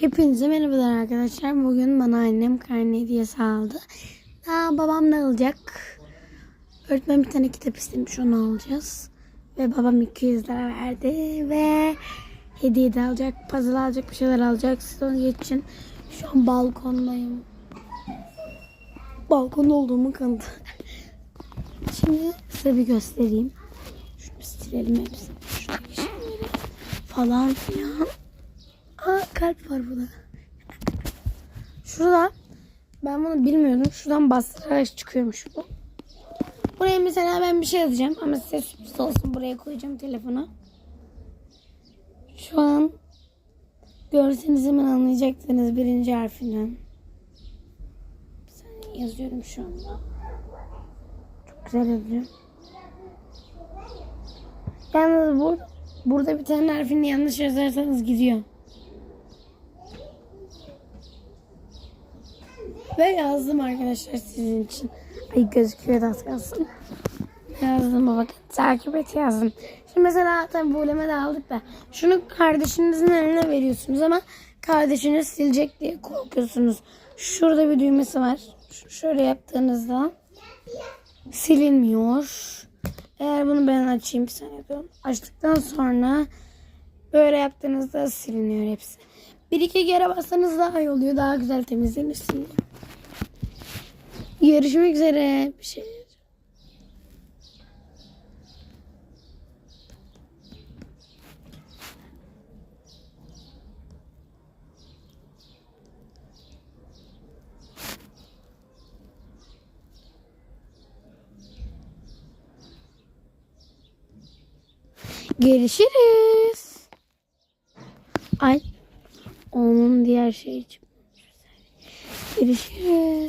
Hepinize merhabalar arkadaşlar. Bugün bana annem karne hediyesi aldı. Daha babam da alacak. Öğretmen bir tane kitap istemiş onu alacağız. Ve babam 200 lira verdi. Ve hediye de alacak. Puzzle alacak bir şeyler alacak. Siz onu geçin. Şu an balkondayım. Balkonda olduğumu kanıtı. Şimdi size bir göstereyim. Şunu silelim hepsini. Şeyleri falan filan. Kalp var burada. Şurada ben bunu bilmiyordum. Şuradan bastırarak çıkıyormuş bu. Buraya mesela ben bir şey yazacağım ama size sürpriz olsun. Buraya koyacağım telefonu. Şu an görseniz hemen anlayacaksınız birinci harfinden. Bir saniye yazıyorum şu anda. Çok güzel yazıyorum. Yalnız bu, burada bir tane harfini yanlış yazarsanız gidiyor. Ve yazdım arkadaşlar sizin için. Ay gözüküyor da az. Yazdım bakın takip et yazdım. Şimdi mesela tabii bu uleme de aldık da. Şunu kardeşinizin eline veriyorsunuz ama kardeşiniz silecek diye korkuyorsunuz. Şurada bir düğmesi var. Şöyle yaptığınızda silinmiyor. Eğer bunu ben açayım bir saniye. Açtıktan sonra böyle yaptığınızda siliniyor hepsi. Bir iki kere bassanız daha iyi oluyor. Daha güzel temizlenir siliniyor. Görüşmek üzere. Bir şey. Görüşürüz. Ay. Onun diğer şeyi çıkmış. Görüşürüz.